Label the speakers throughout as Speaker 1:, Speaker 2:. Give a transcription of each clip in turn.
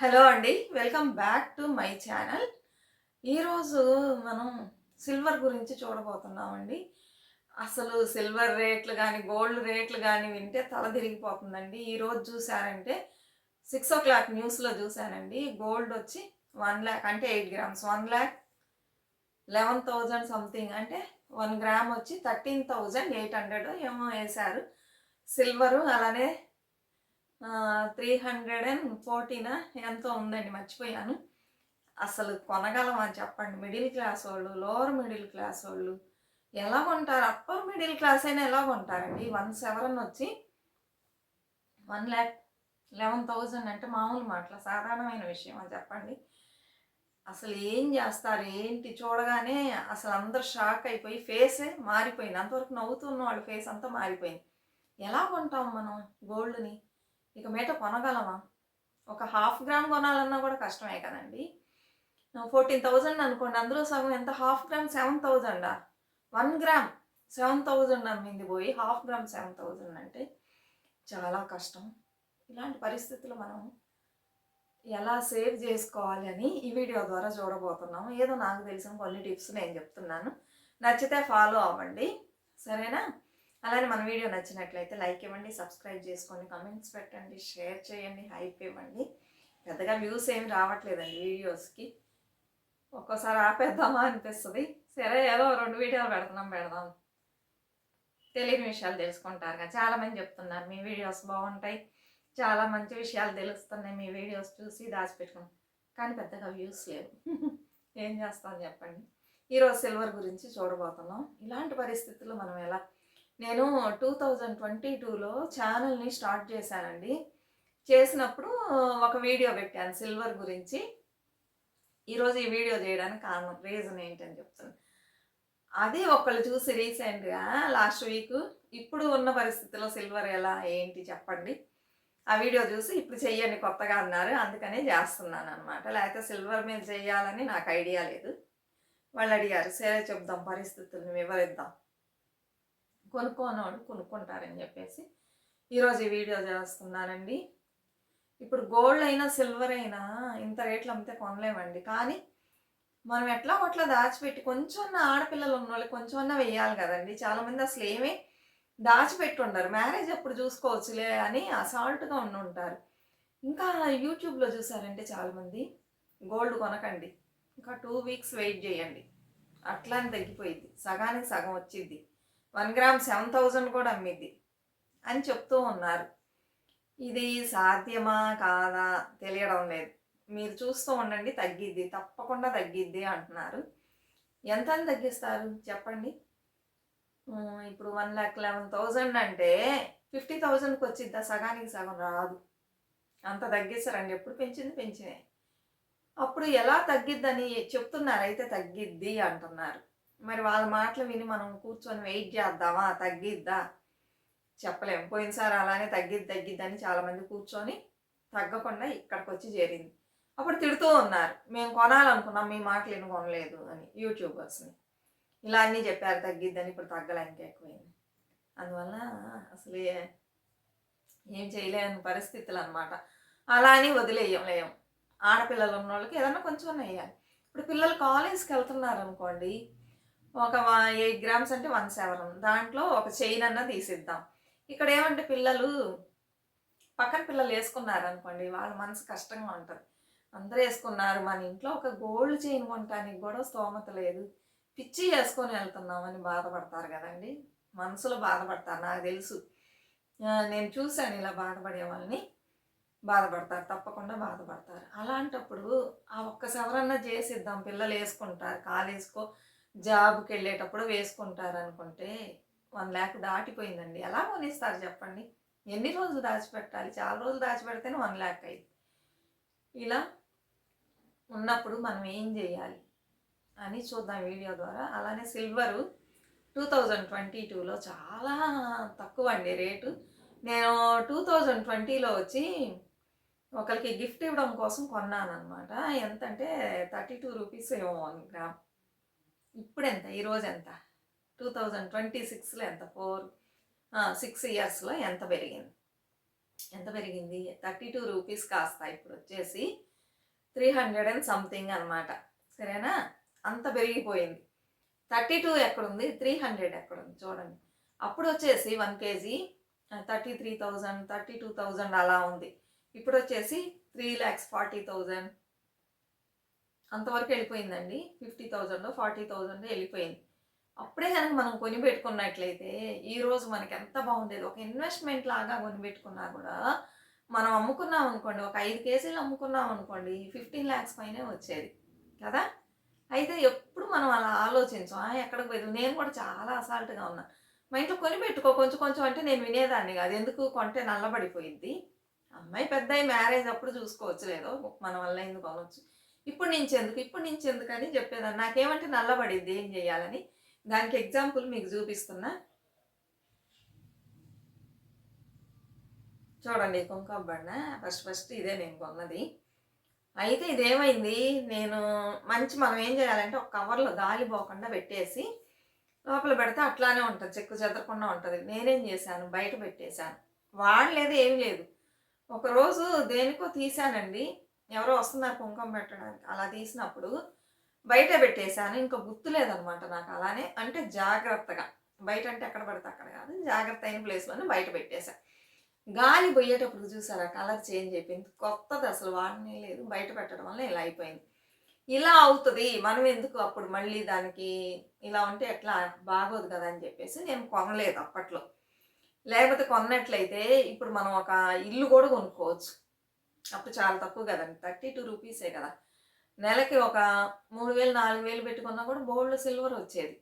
Speaker 1: Hello అండి welcome back to my channel. ఈరోజు మనం సిల్వర్ గురించి చూడబోతున్నామండి. అసలు సిల్వర్ రేట్లు కానీ గోల్డ్ రేట్లు కానీ వింటే తల తిరిగిపోతుందండి. ఈరోజు చూసారంటే సిక్స్ ఓ క్లాక్ న్యూస్లో చూశానండి. గోల్డ్ వచ్చి వన్ ల్యాక్ అంటే eight grams. One lakh eleven thousand something అంటే వన్ గ్రామ్ వచ్చి థర్టీన్ థౌజండ్ ఎయిట్ హండ్రెడ్ ఏమో వేశారు. సిల్వరు అలానే త్రీ హండ్రెడ్ అండ్ ఫోర్టీనా ఎంతో ఉందండి మర్చిపోయాను. అసలు కొనగలమా చెప్పండి. మిడిల్ క్లాస్ వాళ్ళు లోవర్ మిడిల్ క్లాస్ వాళ్ళు ఎలా కొంటారు? అప్పర్ మిడిల్ క్లాస్ అయినా ఎలా కొంటారండి? వన్ సెవెన్ వచ్చి వన్ ల్యాక్ లెవెన్ థౌజండ్ అంటే మామూలు మాటల సాధారణమైన విషయం అని చెప్పండి? అసలు ఏం చేస్తారు? ఏంటి? చూడగానే అసలు అందరు షాక్ అయిపోయి ఫేసే మారిపోయింది. అంతవరకు నవ్వుతున్న వాళ్ళ ఫేస్ అంతా మారిపోయింది. ఎలా కొంటాం మనం గోల్డ్ని? ఇక మేత కొనగలమా? ఒక హాఫ్ గ్రామ్ కొనాలన్నా కూడా కష్టమే కదండి. ఫోర్టీన్ థౌజండ్ అనుకోండి అందులో సగం ఎంత? హాఫ్ గ్రామ్ సెవెన్ థౌజండా వన్ గ్రామ్ సెవెన్ థౌజండ్ అమ్మింది పోయి హాఫ్ గ్రామ్ సెవెన్ థౌజండ్ అంటే చాలా కష్టం. ఇలాంటి పరిస్థితులు మనం ఎలా సేవ్ చేసుకోవాలి అని ఈ వీడియో ద్వారా చూడబోతున్నాము ఏదో నాకు తెలిసిన కొన్ని టిప్స్ నేను చెప్తున్నాను. నచ్చితే ఫాలో అవ్వండి. సరేనా? అలానే మన వీడియో నచ్చినట్లయితే లైక్ ఇవ్వండి సబ్స్క్రైబ్ చేసుకోండి కమెంట్స్ పెట్టండి షేర్ చేయండి హైప్ ఇవ్వండి. పెద్దగా వ్యూస్ ఏమి రావట్లేదండి వీడియోస్కి ఒక్కోసారి ఆపేద్దామా అనిపిస్తుంది. సరే ఏదో రెండు వీడియోలు పెడుతున్నాం పెడదాం. తెలియని విషయాలు తెలుసుకుంటారు కదా. చాలామంది చెప్తున్నారు మీ వీడియోస్ బాగుంటాయి. చాలా మంచి విషయాలు తెలుస్తున్నాయి మీ వీడియోస్ చూసి దాచిపెట్టుకున్నాం. కానీ పెద్దగా వ్యూస్ లేవు. ఏం చేస్తాం చెప్పండి? ఈరోజు సిల్వర్ గురించి చూడబోతున్నాం. ఇలాంటి పరిస్థితుల్లో మనం ఎలా నేను టూ థౌజండ్ ట్వంటీ టూలో ఛానల్ని స్టార్ట్ చేశానండి. చేసినప్పుడు ఒక వీడియో పెట్టాను సిల్వర్ గురించి. ఈరోజు ఈ వీడియో చేయడానికి కారణం రీజన్ ఏంటని చెప్తాను. అది ఒకళ్ళు చూసి రీసెంట్గా లాస్ట్ వీక్ ఇప్పుడు ఉన్న పరిస్థితిలో సిల్వర్ ఎలా ఏంటి చెప్పండి. ఆ వీడియో చూసి ఇప్పుడు చెయ్యండి కొత్తగా అన్నారు అందుకనే చేస్తున్నాను అనమాట లేకపోతే సిల్వర్ మీద చేయాలని నాకు ఐడియా లేదు. వాళ్ళు అడిగారు సరే చెప్దాం పరిస్థితులను వివరిద్దాం. కొనుక్కోనోడు కొనుక్కుంటారని చెప్పేసి ఈరోజు ఈ వీడియో చేస్తున్నానండి. ఇప్పుడు గోల్డ్ అయినా సిల్వర్ అయినా ఇంత రేట్లు అమ్మితే కొనలేమండి. కానీ మనం ఎట్లా అట్లా దాచిపెట్టి కొంచెం ఆడపిల్లలు ఉన్న వాళ్ళు కొంచెం వెయ్యాలి కదండి. చాలామంది అసలు ఏమీ దాచిపెట్టి ఉండరు మ్యారేజ్ అప్పుడు చూసుకోవచ్చులే అని అసాల్ట్గా ఉండి ఉంటారు ఇంకా యూట్యూబ్లో చూసారంటే చాలామంది గోల్డ్ కొనకండి. ఇంకా టూ వీక్స్ వెయిట్ చేయండి. అట్లానే తగ్గిపోయింది సగానికి సగం వచ్చింది వన్ గ్రామ్ సెవెన్ థౌజండ్ కూడా అమ్మిద్ది అని చెప్తూ ఉన్నారు. ఇది సాధ్యమా కాదా తెలియడం లేదు. మీరు చూస్తూ ఉండండి తగ్గిద్ది తప్పకుండా తగ్గిద్ది అంటున్నారు. ఎంత అని తగ్గిస్తారు చెప్పండి? ఇప్పుడు వన్ ల్యాక్ లెవెన్ థౌజండ్ అంటే ఫిఫ్టీ థౌజండ్కి వచ్చిద్దా? సగానికి సగం రాదు. అంత తగ్గిస్తారండి. ఎప్పుడు పెంచింది? పెంచినాయి అప్పుడు ఎలా తగ్గిద్దని చెప్తున్నారు. అయితే తగ్గిద్ది అంటున్నారు. మరి వాళ్ళ మాటలు విని మనం కూర్చొని వెయిట్ చేద్దామా? తగ్గిద్దా? చెప్పలేము పోయినసారి అలానే తగ్గిద్ది తగ్గిద్ది అని చాలామంది కూర్చొని తగ్గకుండా ఇక్కడికి వచ్చి చేరింది. అప్పుడు తిడుతూ ఉన్నారు. మేము కొనాలనుకున్నాం మీ మాటలు ఏం కొనలేదు అని యూట్యూబర్స్ని. ఇలా అన్నీ చెప్పారు తగ్గిద్దని ఇప్పుడు తగ్గలే ఇంకా ఎక్కువైంది. అందువల్ల అసలు ఏం చేయలేని పరిస్థితులు అనమాట అలా అని వదిలేయం లేం ఆడపిల్లలు ఉన్న వాళ్ళకి ఏదన్నా కొంచెం వేయాలి ఇప్పుడు పిల్లలు కాలేజ్కి వెళ్తున్నారు అనుకోండి ఒక ఎయిట్ గ్రామ్స్ అంటే వన్ సెవెన్. దాంట్లో ఒక చైన్ అన్న తీసిద్దాం. ఇక్కడ ఏమంటే పిల్లలు పక్కన పిల్లలు వేసుకున్నారు అనుకోండి వాళ్ళ మనసు కష్టంగా ఉంటుంది. అందరూ వేసుకున్నారు మన ఇంట్లో ఒక గోల్డ్ చైన్ కొనటానికి కూడా స్తోమత లేదు. పిచ్చి వేసుకొని వెళ్తున్నామని బాధపడతారు కదండి. మనసులో బాధపడతారు నాకు తెలుసు. నేను చూశాను ఇలా బాధపడే వాళ్ళని. బాధపడతారు తప్పకుండా బాధపడతారు. అలాంటప్పుడు ఆ ఒక్క సవరన్న చేసిద్దాం. పిల్లలు వేసుకుంటారు కాలేజ్కో జాబ్కి వెళ్ళేటప్పుడు వేసుకుంటారు అనుకుంటే వన్ ల్యాక్ దాటిపోయిందండి. ఎలా కొనిస్తారు చెప్పండి? ఎన్ని రోజులు దాచిపెట్టాలి? చాలా రోజులు దాచిపెడితేనే వన్ ల్యాక్ అయింది ఇలా ఉన్నప్పుడు మనం ఏం చేయాలి అని చూద్దాం వీడియో ద్వారా. అలానే సిల్వరు టూ థౌజండ్ ట్వంటీ టూలో చాలా తక్కువ అండి రేటు. నేను టూ థౌజండ్ ట్వంటీలో వచ్చి ఒకరికి గిఫ్ట్ ఇవ్వడం కోసం కొన్నాను అనమాట ఎంత అంటే థర్టీ టూ రూపీస్ ఏమో వన్ గ్రామ్. ఇప్పుడు ఎంత ఈరోజు ఎంత టూ థౌజండ్ ట్వంటీ సిక్స్లో ఎంత? ఫోర్ సిక్స్ ఇయర్స్లో ఎంత పెరిగింది? ఎంత పెరిగింది? థర్టీ టూ రూపీస్ కాస్త ఇప్పుడు వచ్చేసి త్రీ హండ్రెడ్ అండ్ సంథింగ్ అనమాట సరేనా? అంత పెరిగిపోయింది. థర్టీ టూ ఎక్కడుంది? త్రీ హండ్రెడ్ ఎక్కడుంది? చూడండి. అప్పుడు వచ్చేసి one KG thirty three thousand thirty two thousand అలా ఉంది. ఇప్పుడు వచ్చేసి త్రీ ల్యాక్స్ ఫార్టీ థౌజండ్ అంతవరకు వెళ్ళిపోయిందండి. ఫిఫ్టీ థౌజండ్ ఫార్టీ థౌజండ్ వెళ్ళిపోయింది. అప్పుడే కనుక మనం కొని పెట్టుకున్నట్లయితే ఈరోజు మనకి ఎంత బాగుండేది. ఒక ఇన్వెస్ట్మెంట్ లాగా కొని పెట్టుకున్నా కూడా మనం అమ్ముకున్నాం అనుకోండి ఒక ఐదు కేజీలు అమ్ముకున్నాం అనుకోండి ఫిఫ్టీన్ ల్యాక్స్ పైనే వచ్చేది. కదా? అయితే ఎప్పుడు మనం అలా ఆలోచించాం. ఎక్కడికి పోయేది? నేను కూడా చాలా అసాల్ట్గా ఉన్నా. మా ఇంట్లో కొని పెట్టుకో కొంచెం కొంచెం అంటే నేను వినేదాన్ని కాదు. ఎందుకు? కొంటే నల్లబడిపోయింది. అమ్మాయి పెద్ద మ్యారేజ్ అప్పుడు చూసుకోవచ్చు లేదో? మన వల్ల ఎందుకు కొనవచ్చు ఇప్పుడు నుంచి ఎందుకు ఇప్పుడు నుంచి ఎందుకు అని చెప్పేదాన్ని. నాకేమంటే నల్లబడింది ఏం చేయాలని. దానికి ఎగ్జాంపుల్ మీకు చూపిస్తున్నా. చూడండి కుంకుమ బడిన ఫస్ట్ ఫస్ట్ ఇదే నేను కొన్నది. అయితే ఇదేమైంది? నేను మంచి మనం ఏం చేయాలంటే ఒక కవర్లో గాలి పోకుండా పెట్టేసి లోపల పెడితే అట్లానే ఉంటుంది చెక్కు చెదరకుండా ఉంటుంది. నేనేం చేశాను? బయట పెట్టేశాను. వాడలేదు ఏం లేదు. ఒకరోజు దేనికో తీసానండి ఎవరో వస్తున్నారు కుంకుమ పెట్టడానికి. అలా తీసినప్పుడు బయట పెట్టేశాను. ఇంకా గుర్తు లేదనమాట నాకు అలానే. అంటే జాగ్రత్తగా. బయట అంటే ఎక్కడ పడితే అక్కడ కాదు. జాగ్రత్త అయిన ప్లేస్లోనే బయట పెట్టేశాను గాలి పోయేటప్పుడు చూసారా? కలర్ చేంజ్ అయిపోయింది. కొత్తది అసలు వాడనే లేదు. బయట పెట్టడం వల్ల ఇలా అయిపోయింది. ఇలా అవుతుంది. మనం ఎందుకు అప్పుడు మళ్ళీ దానికి ఇలా ఉంటే ఎట్లా? బాగోదు కదా అని చెప్పేసి నేను కొనలేదు అప్పట్లో. లేకపోతే కొన్నట్లయితే ఇప్పుడు మనం ఒక ఇల్లు కూడా కొనుక్కోవచ్చు. అప్పుడు చాలా తక్కువ కదండి. థర్టీ టూ రూపీసే కదా. నెలకి ఒక మూడు వేలు నాలుగు వేలు పెట్టుకున్నా కూడా బోల్డ్ సిల్వర్ వచ్చేది.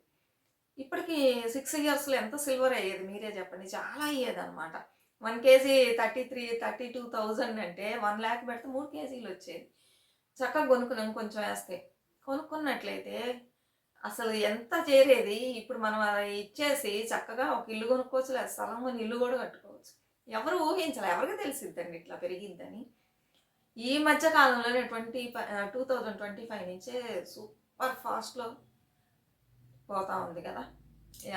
Speaker 1: ఇప్పటికి సిక్స్ ఇయర్స్లో ఎంత సిల్వర్ అయ్యేది మీరే చెప్పండి. చాలా అయ్యేది అనమాట one KG thirty three thirty two thousand అంటే వన్ ల్యాక్ పెడితే మూడు కేజీలు వచ్చేది. చక్కగా కొనుక్కున్నాం కొంచెం వేస్తే. కొనుక్కున్నట్లయితే అసలు ఎంత చేరేది? ఇప్పుడు మనం అది ఇచ్చేసి చక్కగా ఒక ఇల్లు కొనుక్కోవచ్చు లేదా స్థలం కొని ఇల్లు కూడా కట్టుకోవచ్చు. ఎవరు ఊహించాలి ఎవరికి తెలిసిద్దండి ఇట్లా పెరిగిద్దని ఈ మధ్య కాలంలోనే twenty two thousand twenty five నుంచే సూపర్ ఫాస్ట్లో పోతా ఉంది కదా.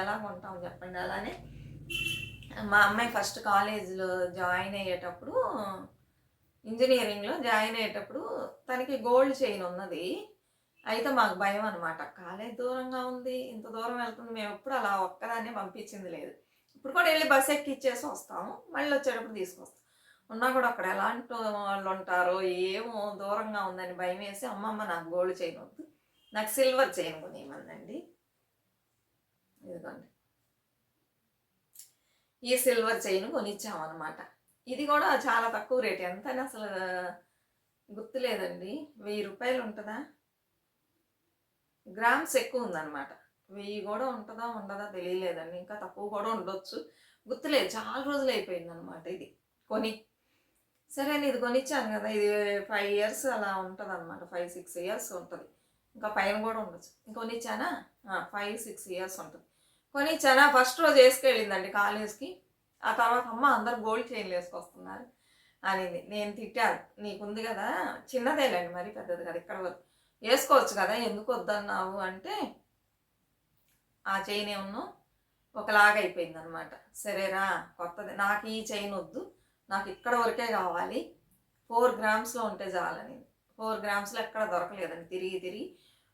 Speaker 1: ఎలా కొంటాం చెప్పండి అలానే. మా అమ్మాయి ఫస్ట్ కాలేజీలో జాయిన్ అయ్యేటప్పుడు ఇంజనీరింగ్లో జాయిన్ అయ్యేటప్పుడు తనకి గోల్డ్ చైన్ ఉన్నది. అయితే మాకు భయం అనమాట కాలేజ్ దూరంగా ఉంది ఇంత దూరం వెళ్తుంది మేము ఎప్పుడు అలా ఒక్కదాన్నే పంపించింది లేదు. ఇప్పుడు కూడా వెళ్ళి బస్ ఎక్కి ఇచ్చేసి వస్తాము మళ్ళీ వచ్చేటప్పుడు తీసుకొస్తాం. ఉన్నా కూడా అక్కడ ఎలాంటి వాళ్ళు ఉంటారో ఏమో దూరంగా ఉందని భయం వేసి అమ్మమ్మ నాకు గోల్డ్ చైన్ వద్దు. నాకు సిల్వర్ చైన్ కొనియమందండి ఇదిగోండి. ఈ సిల్వర్ చైన్ కొనిచ్చామన్నమాట. ఇది కూడా చాలా తక్కువ రేట్. ఎంత అని అసలు గుర్తులేదండి. వెయ్యి రూపాయలు ఉంటుందా? గ్రామ్స్ ఎక్కువ ఉందన్నమాట. వెయ్యి కూడా ఉంటుందా ఉండదా తెలియలేదండి. ఇంకా తక్కువ కూడా ఉండొచ్చు. గుర్తులేదు. చాలా రోజులు అయిపోయింది అనమాట ఇది. కొని సరే అని ఇది కొనిచ్చాను కదా ఇది ఫైవ్ ఇయర్స్ అలా ఉంటుంది అనమాట ఫైవ్ సిక్స్ ఇయర్స్ ఉంటుంది. ఇంకా పైన కూడా ఉండొచ్చు. కొనిచ్చానా? ఫైవ్ సిక్స్ ఇయర్స్ ఉంటుంది. కొనిచ్చానా? ఫస్ట్ రోజు వేసుకెళ్ళిందండి కాలేజ్కి. ఆ తర్వాత అమ్మ అందరు గోల్డ్ చైన్లు వేసుకొస్తున్నారు అనింది. నేను తిట్టాను. నీకుంది కదా? చిన్నదేలేండి మరి పెద్దది కదా ఇక్కడ వరకు వేసుకోవచ్చు కదా ఎందుకు వద్దన్నావు? అంటే ఆ చైన్ ఏమన్నా ఒకలాగా అయిపోయింది అనమాట సరేరా కొత్తది. నాకు ఈ చైన్ వద్దు. నాకు ఇక్కడ వరకే కావాలి. ఫోర్ గ్రామ్స్లో ఉంటే చాలని. ఫోర్ గ్రామ్స్లో ఎక్కడ దొరకలేదండి. తిరిగి తిరిగి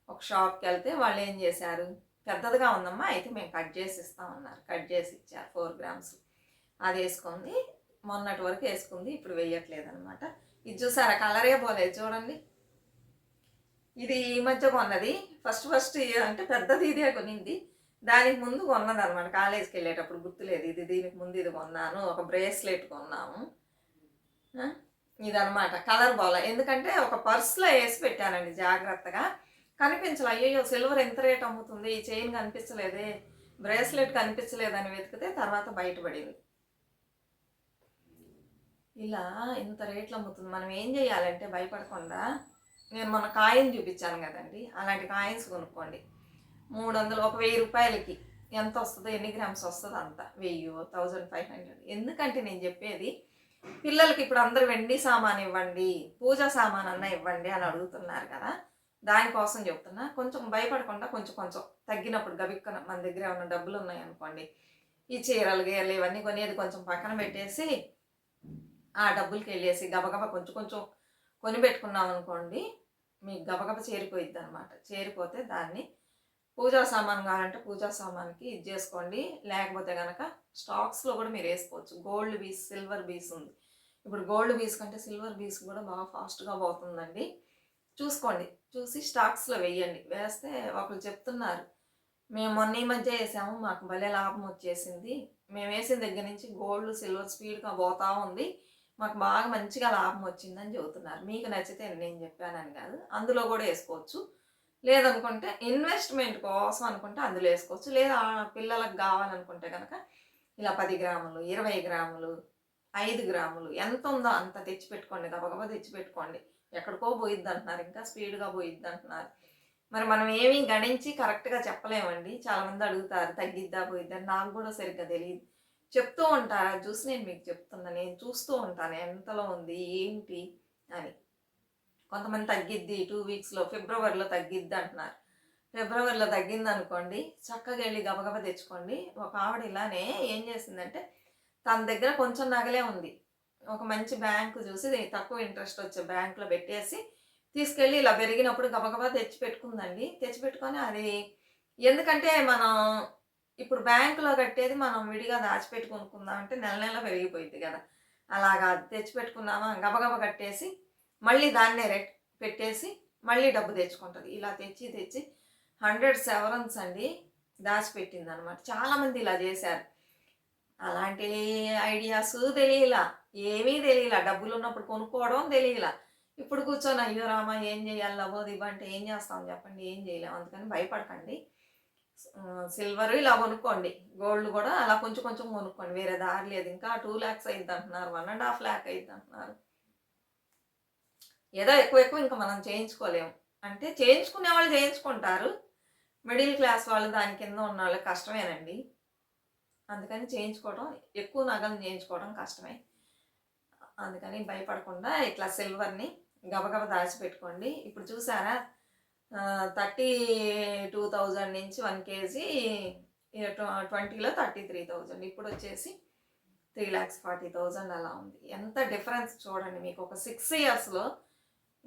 Speaker 1: ఒక షాప్కి వెళ్తే వాళ్ళు ఏం చేశారు? పెద్దదిగా ఉందమ్మా అయితే మేము కట్ చేసి ఇస్తామన్నారు కట్ చేసి ఇచ్చారు ఫోర్ గ్రామ్స్ అది వేసుకుంది. మొన్నటి వరకు వేసుకుంది ఇప్పుడు వేయట్లేదు అనమాట ఇది చూసారా? కలరే పోలేదు చూడండి. ఇది ఈ మధ్య కొన్నది. ఫస్ట్ ఫస్ట్ అంటే పెద్దది ఇదే కొనింది. దానికి ముందు కొన్నది అనమాట కాలేజీకి వెళ్ళేటప్పుడు గుర్తులేదు. ఇది దీనికి ముందు ఇది కొన్నాను. ఒక బ్రేస్లెట్ కొన్నాము. ఇదనమాట కలర్ బాల. ఎందుకంటే ఒక పర్స్లో వేసి పెట్టానండి జాగ్రత్తగా. కనిపించలే. అయ్యో సిల్వర్ ఎంత రేట్ అమ్ముతుంది? ఈ చైన్ కనిపించలేదే. బ్రేస్లెట్ కనిపించలేదని వెతికితే తర్వాత బయటపడింది. ఇలా ఇంత రేట్లు అమ్ముతుంది. మనం ఏం చేయాలంటే భయపడకుండా నేను మొన్న కాయిన్ చూపించాను కదండి. అలాంటి కాయిన్స్ కొనుక్కోండి. మూడు వందలు ఒక వెయ్యి రూపాయలకి ఎంత వస్తుందో ఎన్ని గ్రామ్స్ వస్తుందో అంత. వెయ్యి థౌజండ్ ఫైవ్ హండ్రెడ్. ఎందుకంటే నేను చెప్పేది పిల్లలకి ఇప్పుడు అందరు వెండి సామాన్ ఇవ్వండి పూజా సామాన్ అన్న ఇవ్వండి అని అడుగుతున్నారు కదా. దానికోసం చెప్తున్నా కొంచెం భయపడకుండా కొంచెం కొంచెం తగ్గినప్పుడు గబిక్కన మన దగ్గర ఏమైనా డబ్బులు ఉన్నాయనుకోండి ఈ చీరలు గీరలు ఇవన్నీ కొనేది కొంచెం పక్కన పెట్టేసి ఆ డబ్బులకి వెళ్ళేసి గబగబ కొంచెం కొంచెం కొని పెట్టుకున్నాం అనుకోండి మీకు గబగబ చేరిపోయిద్ది అనమాట చేరిపోతే దాన్ని పూజా సామాన్ కావాలంటే పూజా సామాన్కి ఇది చేసుకోండి. లేకపోతే కనుక స్టాక్స్లో కూడా మీరు వేసుకోవచ్చు. గోల్డ్ బీస్ సిల్వర్ బీస్ ఉంది. ఇప్పుడు గోల్డ్ బీస్ కంటే సిల్వర్ బీస్ కూడా బాగా ఫాస్ట్గా పోతుందండి. చూసుకోండి. చూసి స్టాక్స్లో వేయండి. వేస్తే ఒకరు చెప్తున్నారు మేము మొన్న ఈ మధ్య వేసాము మాకు భలే లాభం వచ్చేసింది. మేము వేసిన దగ్గర నుంచి గోల్డ్ సిల్వర్ స్పీడ్గా పోతా ఉంది. మాకు బాగా మంచిగా లాభం వచ్చిందని చెబుతున్నారు. మీకు నచ్చితే నేను చెప్పానని కాదు. అందులో కూడా వేసుకోవచ్చు. లేదనుకుంటే ఇన్వెస్ట్మెంట్ కోసం అనుకుంటే అందులో వేసుకోవచ్చు. లేదా పిల్లలకు కావాలనుకుంటే కనుక ఇలా పది గ్రాములు ఇరవై గ్రాములు ఐదు గ్రాములు ఎంత ఉందో అంత తెచ్చిపెట్టుకోండి. గబగబా తెచ్చిపెట్టుకోండి. ఎక్కడికో పోయిద్ది అంటున్నారు. ఇంకా స్పీడ్గా పోయిద్ది అంటున్నారు. మరి మనం ఏమీ గణించి కరెక్ట్గా చెప్పలేమండి. చాలామంది అడుగుతారు తగ్గిద్దా పోయిద్దా నాకు కూడా సరిగ్గా తెలియదు చెప్తూ ఉంటారా? చూసి నేను మీకు చెప్తున్నా. నేను చూస్తూ ఉంటాను. ఎంతలో ఉంది? ఏంటి? అని. కొంతమంది తగ్గిద్ది టూ వీక్స్లో ఫిబ్రవరిలో తగ్గిద్ది అంటున్నారు. ఫిబ్రవరిలో తగ్గింది అనుకోండి చక్కగా వెళ్ళి గబగబ తెచ్చుకోండి. ఒక ఆవిడ ఇలానే ఏం చేసిందంటే తన దగ్గర కొంచెం నగలే ఉంది. ఒక మంచి బ్యాంకు చూసి తక్కువ ఇంట్రెస్ట్ వచ్చే బ్యాంకులో పెట్టేసి తీసుకెళ్ళి ఇలా పెరిగినప్పుడు గబగబా తెచ్చి పెట్టుకుందండి. తెచ్చి పెట్టుకొని అది ఎందుకంటే మనం ఇప్పుడు బ్యాంకులో కట్టేది మనం విడిగా దాచిపెట్టి అంటే నెల నెల పెరిగిపోయింది కదా. అలాగా తెచ్చి గబగబ కట్టేసి మళ్ళీ దాన్నే రెట్ పెట్టేసి మళ్ళీ డబ్బు తెచ్చుకుంటుంది. ఇలా తెచ్చి తెచ్చి హండ్రెడ్ సెవరన్స్ అండి దాచిపెట్టింది అనమాట చాలామంది ఇలా చేశారు. అలాంటి ఐడియాస్ తెలియలా ఏమీ తెలియలా. డబ్బులు ఉన్నప్పుడు కొనుక్కోవడం తెలియలా. ఇప్పుడు కూర్చొని అయ్యో రామ ఏం చేయాలి? లబోది ఇవ్వంటే ఏం చేస్తాం? చెప్పండి ఏం చేయలేము అందుకని భయపడకండి. సిల్వర్ ఇలా కొనుక్కోండి. గోల్డ్ కూడా అలా కొంచెం కొంచెం కొనుక్కోండి. వేరే దారి లేదు. ఇంకా టూ ల్యాక్స్ అయింది అంటున్నారు వన్ అండ్ హాఫ్ ల్యాక్ అయింది అంటున్నారు ఏదో ఎక్కువ ఎక్కువ ఇంకా మనం చేయించుకోలేము. అంటే చేయించుకునే వాళ్ళు చేయించుకుంటారు. మిడిల్ క్లాస్ వాళ్ళు దాని కింద ఉన్న వాళ్ళకి కష్టమేనండి. అందుకని చేయించుకోవడం ఎక్కువ నగలు చేయించుకోవడం కష్టమే. అందుకని భయపడకుండా ఇట్లా సిల్వర్ని గబగబ దాచిపెట్టుకోండి. ఇప్పుడు చూసారా? థర్టీ టూ థౌజండ్ నుంచి వన్ కేజీ ట్వంటీలో థర్టీ త్రీ థౌజండ్. ఇప్పుడు వచ్చేసి త్రీ ల్యాక్స్ ఫార్టీ థౌజండ్ అలా ఉంది. ఎంత డిఫరెన్స్ చూడండి. మీకు ఒక సిక్స్ ఇయర్స్లో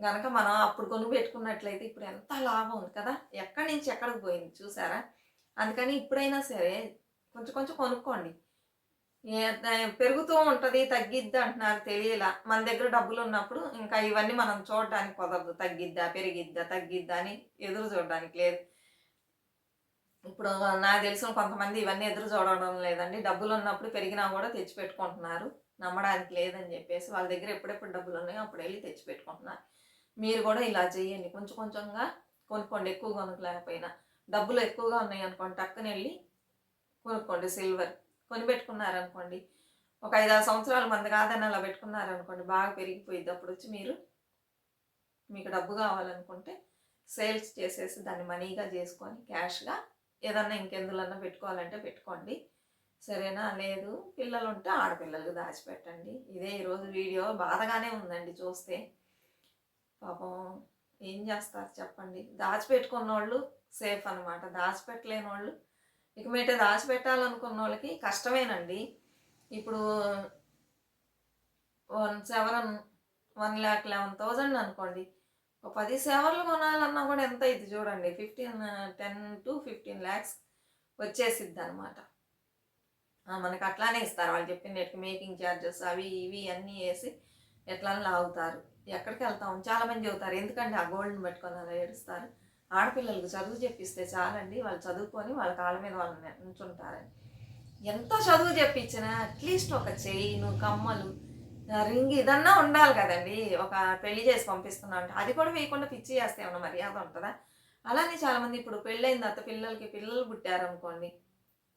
Speaker 1: గనక మనం అప్పుడు కొను పెట్టుకున్నట్లయితే ఇప్పుడు ఎంత లాభం ఉంది కదా? ఎక్కడి నుంచి ఎక్కడికి పోయింది చూసారా? అందుకని ఇప్పుడైనా సరే కొంచెం కొంచెం కొనుక్కోండి. ఏ- పెరుగుతూ ఉంటుంది తగ్గిద్ది అంటున్నారు తెలియలా. మన దగ్గర డబ్బులు ఉన్నప్పుడు ఇంకా ఇవన్నీ మనం చూడడానికి కుదరదు. తగ్గిద్దా పెరిగిద్దా తగ్గిద్దా అని ఎదురు చూడడానికి లేదు. ఇప్పుడు నాకు తెలిసిన కొంతమంది ఇవన్నీ ఎదురు చూడడం లేదండి. డబ్బులు ఉన్నప్పుడు పెరిగినా కూడా తెచ్చిపెట్టుకుంటున్నారు. నమ్మడానికి లేదని చెప్పేసి వాళ్ళ దగ్గర ఎప్పుడెప్పుడు డబ్బులు ఉన్నాయో అప్పుడు వెళ్ళి తెచ్చి పెట్టుకుంటున్నారు మీరు కూడా ఇలా చేయండి కొంచెం కొంచెంగా కొనుక్కోండి. ఎక్కువ కొనుక్కలేకపోయినా. డబ్బులు ఎక్కువగా ఉన్నాయి అనుకోండి టక్కున వెళ్ళి కొనుక్కోండి. సిల్వర్ కొని పెట్టుకున్నారనుకోండి ఒక ఐదు ఆరు సంవత్సరాలు మంది కాదని అలా పెట్టుకున్నారనుకోండి బాగా పెరిగిపోయింది అప్పుడు వచ్చి మీరు మీకు డబ్బు కావాలనుకుంటే సేల్స్ చేసేసి దాన్ని మనీగా చేసుకొని క్యాష్గా ఏదన్నా ఇంకెందులన్నా పెట్టుకోవాలంటే పెట్టుకోండి. సరేనా? లేదు. పిల్లలు ఉంటే ఆడపిల్లలకు దాచిపెట్టండి. ఇదే ఈరోజు వీడియో. బాధగానే ఉందండి చూస్తే. పాపం ఏం చేస్తారు చెప్పండి. దాచిపెట్టుకున్న వాళ్ళు సేఫ్ అనమాట దాచిపెట్టలేని వాళ్ళు ఇక మీట దాచిపెట్టాలనుకున్న వాళ్ళకి కష్టమేనండి. ఇప్పుడు one seven one lakh eleven thousand అనుకోండి. ఒక పది సెవర్లు కొనాలన్నా కూడా ఎంత ఇది చూడండి. Fifteen ten to fifteen lakhs వచ్చేసిద్ది అనమాట మనకు అట్లానే ఇస్తారు. వాళ్ళు చెప్పిన మేకింగ్ ఛార్జెస్ అవి ఇవి అన్నీ వేసి ఎట్లా లాగుతారు? ఎక్కడికి వెళ్తాం? చాలామంది చెబుతారు ఎందుకంటే ఆ గోల్డ్ని పట్టుకొని అలా ఏడుస్తారు? ఆడపిల్లలకు చదువు చెప్పిస్తే చాలండి వాళ్ళు చదువుకొని వాళ్ళ కాళ్ళ మీద వాళ్ళు ఉంచుంటారని ఎంత చదువు చెప్పించినా అట్లీస్ట్ ఒక చైను కమ్మలు రింగ్ ఇదన్నా ఉండాలి కదండి. ఒక పెళ్ళి చేసి పంపిస్తున్నాం అంటే అది కూడా వేయకుండా పిచ్చి చేస్తే ఏమన్నా మర్యాద ఉంటుందా? అలానే చాలామంది ఇప్పుడు పెళ్ళైన తర్వాత పిల్లలకి పిల్లలు పుట్టారనుకోండి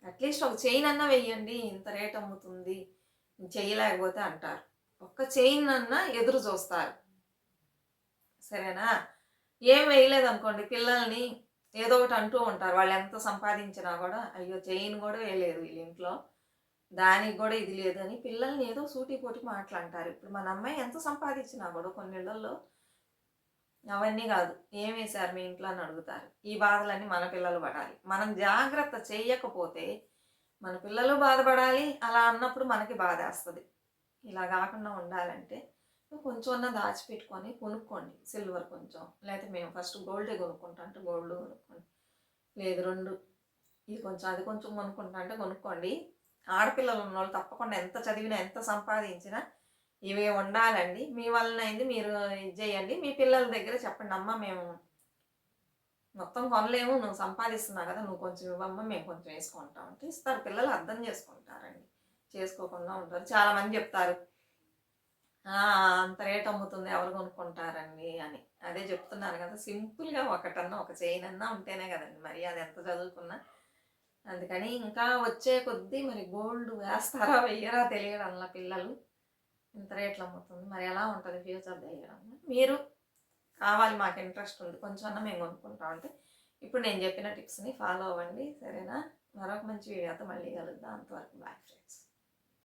Speaker 1: అట్లీస్ట్ ఒక చైన్ అన్నా వెయ్యండి ఇంత రేట్ అమ్ముతుంది చెయ్యలేకపోతే అంటారు. ఒక్క చైన్ అన్నా ఎదురు చూస్తారు. సరేనా? ఏం వేయలేదు అనుకోండి పిల్లల్ని ఏదో ఒకటి అంటూ ఉంటారు. వాళ్ళు ఎంత సంపాదించినా కూడా అయ్యో చైన్ కూడా వేయలేదు వీళ్ళ ఇంట్లో. దానికి కూడా ఇది లేదని పిల్లల్ని ఏదో సూటి పోటీ మాట్లాంటారు ఇప్పుడు మన అమ్మాయి ఎంత సంపాదించినా కూడా కొన్ని ఇళ్ళలో అవన్నీ కాదు. ఏం వేశారు మీ ఇంట్లో అని అడుగుతారు. ఈ బాధలన్నీ మన పిల్లలు పడాలి. మనం జాగ్రత్త చేయకపోతే మన పిల్లలు బాధపడాలి. అలా అన్నప్పుడు మనకి బాధ వేస్తుంది ఇలా కాకుండా ఉండాలంటే కొంచెం అన్న దాచిపెట్టుకొని కొనుక్కోండి. సిల్వర్ కొంచెం లేకపోతే మేము ఫస్ట్ గోల్డే కొనుక్కుంటాం అంటే గోల్డ్ కొనుక్కోండి. లేదు రెండు ఇది కొంచెం అది కొంచెం కొనుక్కుంటా అంటే కొనుక్కోండి. ఆడపిల్లలు ఉన్న వాళ్ళు తప్పకుండా ఎంత చదివినా ఎంత సంపాదించినా ఇవే ఉండాలండి. మీ వలన అయింది మీరు ఇది చేయండి. మీ పిల్లల దగ్గర చెప్పండి అమ్మ మేము మొత్తం కొనలేము నువ్వు సంపాదిస్తున్నావు కదా నువ్వు కొంచెం ఇవ్వమ్మ మేము కొంచెం వేసుకుంటాం అంటే ఇస్తారు. పిల్లలు అర్థం చేసుకుంటారండి. చేసుకోకుండా ఉంటారు. చాలామంది చెప్తారు అంత రేట్ అమ్ముతుంది ఎవరు కొనుక్కుంటారండి? అని. అదే చెప్తున్నాను కదా సింపుల్గా ఒకటన్నా ఒక చైన్ అన్నా ఉంటేనే కదండి మరి అది ఎంత చదువుకున్నా. అందుకని ఇంకా వచ్చే కొద్దీ మరి గోల్డ్ వేస్తారా వెయ్యరా తెలియడంలా పిల్లలు. ఇంత రేట్లు అమ్ముతుంది మరి ఎలా ఉంటుంది ఫ్యూచర్ తెలియడం మీరు కావాలి మాకు ఇంట్రెస్ట్ ఉంది కొంచెం అన్నా మేము కొనుక్కుంటాం అంటే ఇప్పుడు నేను చెప్పిన టిప్స్ని ఫాలో అవ్వండి సరేనా? మరొక మంచి వీడియోతో మళ్ళీ కలుద్దాం. అంతవరకు బాయ్ ఫ్రెండ్స్.